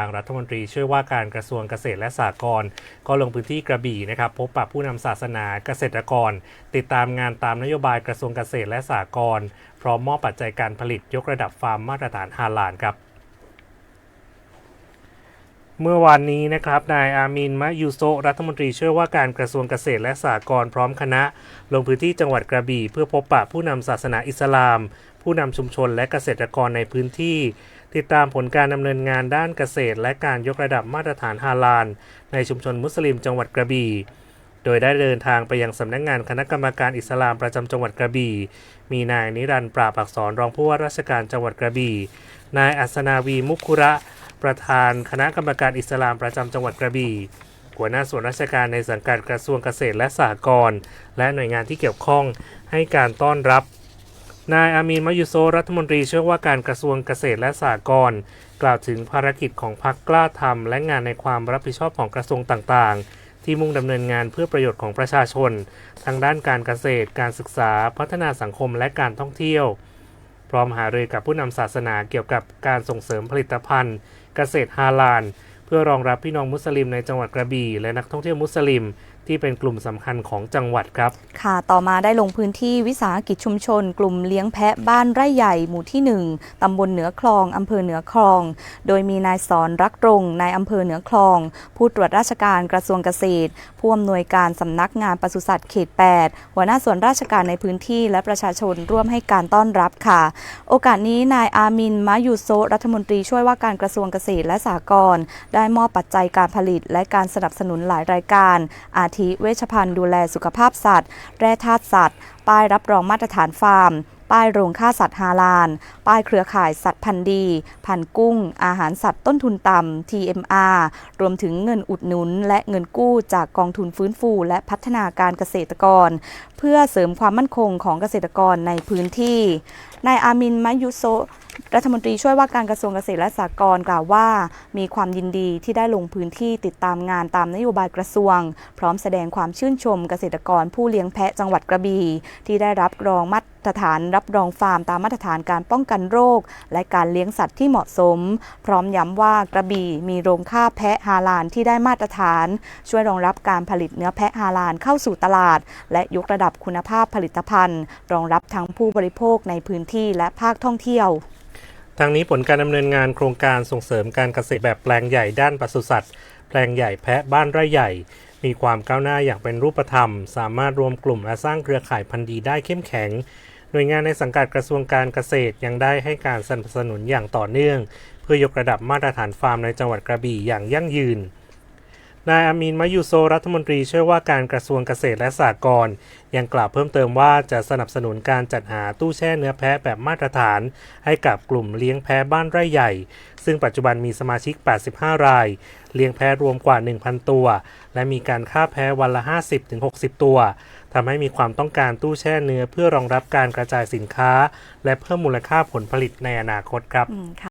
ทางรัฐมนตรีช่วยว่าการกระทรวงเกษตรและสหกรณ์ก็ลงพื้นที่กระบี่นะครับ พบปะผู้นำศาสนาเกษตรกร ติดตามงานตามนโยบายกระทรวงเกษตรและสหกรณ์พร้อมมอบปัจจัยการผลิตยกระดับฟาร์มมาตรฐานฮาลาลครับเมื่อวานนี้นะครับ นายอามินมะยูโซรัฐมนตรีช่วยว่าการกระทรวงเกษตรและสหกรณ์พร้อมคณะ ลงพื้นที่จังหวัดกระบี่ เพื่อพบปะผู้นำศาสนาอิสลาม ผู้นำชุมชนและเกษตรกรในพื้นที่ ติดตามผลการดำเนินงานด้านเกษตร และการยกระดับมาตรฐานฮาลาลในชุมชนมุสลิมจังหวัดกระบี่โดยได้เดินทางไปยังสำนักงานคณะกรรมการอิสลามประจำจังหวัดกระบี่ มีนายนิรันดร์ปราบอักษรรองผู้ว่าราชการจังหวัดกระบี่ นายอัศนาวีมุคุระ ประธานคณะกรรมการอิสลามประจำจังหวัดกระบี่ หัวหน้าส่วนราชการในสังกัดกระทรวงเกษตรและสหกรณ์ และหน่วยงานที่เกี่ยวข้องให้การต้อนรับ นายอามีนมะยุโซรัฐมนตรีช่วยว่าการกระทรวงเกษตรและสหกรณ์กล่าวถึงภารกิจของพรรคกล้าทำและงานในความรับผิดชอบของกระทรวงต่างๆ ที่มุ่งดำเนินงานเพื่อประโยชน์ของประชาชน ทางด้านการเกษตร การศึกษา พัฒนาสังคมและการท่องเที่ยว พร้อมหารือกับผู้นำศาสนาเกี่ยวกับการส่งเสริมผลิตภัณฑ์ เกษตรฮาลาลเพื่อรองรับพี่น้องมุสลิมในจังหวัดกระบี่และนักท่องเที่ยวมุสลิม ที่เป็นกลุ่มสำคัญของจังหวัดครับ ค่ะ ต่อมาได้ลงพื้นที่วิสาหกิจชุมชน กลุ่มเลี้ยงแพะบ้านไร่ใหญ่หมู่ที่ 1ตำบลเหนือคลองอำเภอเหนือคลอง โดยมีนายสอนรักตรงนายอำเภอเหนือคลอง ผู้ตรวจราชการกระทรวงเกษตร ผู้อำนวยการสำนักงานปศุสัตว์เขต 8 หัวหน้าส่วนราชการในพื้นที่และประชาชนร่วมให้การต้อนรับค่ะ โอกาสนี้นายอามินมะยูโซรัฐมนตรีช่วยว่าการกระทรวงเกษตรและสหกรณ์ได้มอบปัจจัยการผลิต และการสนับสนุนหลายรายการอาทิเวชภัณฑ์ดูแลสุขภาพสัตว์ แร่ธาตุสัตว์ ป้ายรับรองมาตรฐานฟาร์ม ป้ายโรงฆ่าสัตว์ฮาลาลป้ายเครือข่ายสัตว์พันธุ์ดี พันธุ์กุ้ง อาหารสัตว์ต้นทุนต่ำ TMR รวมถึงเงินอุดหนุน และเงินกู้จากกองทุนฟื้นฟู และพัฒนาการเกษตรกร เพื่อเสริมความมั่นคงของเกษตรกรในพื้นที่ นายอามินมะยุโซ รัฐมนตรีช่วยว่าการกระทรวงเกษตรและสหกรณ์กล่าวว่า มีความยินดีที่ได้ลงพื้นที่ติดตามงานตามนโยบายกระทรวง พร้อมแสดงความชื่นชมเกษตรกรผู้เลี้ยงแพะจังหวัดกระบี่ที่ได้รับรองมาตรฐานรับรองฟาร์มตามมาตรฐานการป้องกันโรค และการเลี้ยงสัตว์ที่เหมาะสม พร้อมย้ำว่ากระบี่มีโรงฆ่าแพะฮาลาลที่ได้มาตรฐาน ช่วยรองรับการผลิตเนื้อแพะฮาลาลเข้าสู่ตลาด และยกระดับคุณภาพผลิตภัณฑ์ รองรับทั้งผู้บริโภคในพื้นที่และภาคท่องเที่ยว ทางนี้ผลการดำเนินงานโครงการส่งเสริมการเกษตรแบบแปลงใหญ่ด้านปศุสัตว์ แปลงใหญ่แพะบ้านไร่ใหญ่ มีความก้าวหน้าอย่างเป็นรูปธรรม สามารถรวมกลุ่มและสร้างเครือข่ายพันธุ์ดีได้เข้มแข็ง หน่วยงานในสังกัดกระทรวงการเกษตรยังได้ให้การสนับสนุนอย่างต่อเนื่อง เพื่อยกระดับมาตรฐานฟาร์มในจังหวัดกระบี่อย่างยั่งยืน นายอามีนมะยูโซรัฐมนตรีช่วยว่าการกระทรวงเกษตรและสหกรณ์ยังกล่าวเพิ่มเติมว่าจะสนับสนุนการจัดหาตู้แช่เนื้อแพะแบบมาตรฐาน ให้กับกลุ่มเลี้ยงแพะบ้านไร่ใหญ่ ซึ่งปัจจุบันมีสมาชิก 85 ราย เลี้ยงแพะรวมกว่า 1,000 ตัว และมีการฆ่าแพะวันละ 50-60 ตัวทำให้มีความต้องการตู้แช่เนื้อเพื่อรองรับการกระจายสินค้า และเพิ่มมูลค่าผลผลิตในอนาคตครับ